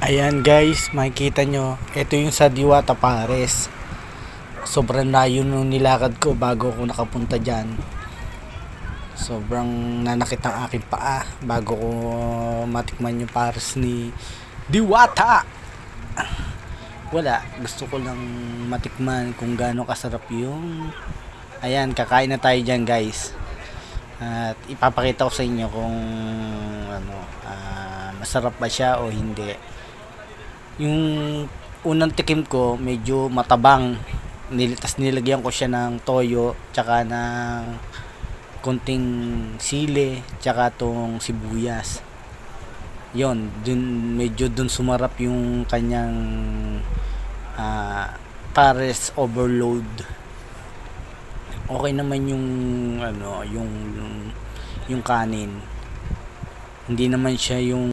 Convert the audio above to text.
Ayan guys, makikita nyo, ito yung sa Diwata Pares. Sobrang layo nung nilakad ko bago ako nakapunta dyan. Sobrang nanakit ang aking paa bago ko matikman yung Pares ni Diwata. Wala, gusto ko lang matikman kung gaano kasarap yung... Ayan, kakain na tayo dyan guys. At ipapakita ko sa inyo kung ano, ah, masarap ba siya o hindi yung unang tikim ko medyo matabang. Nilitas nilagyan ko siya ng toyo tsaka ng konting sili tsaka tong sibuyas. Yon dun medyo dun sumarap yung kanyang ah, pares overload. Okay naman yung ano yung yung kanin. Hindi naman siya yung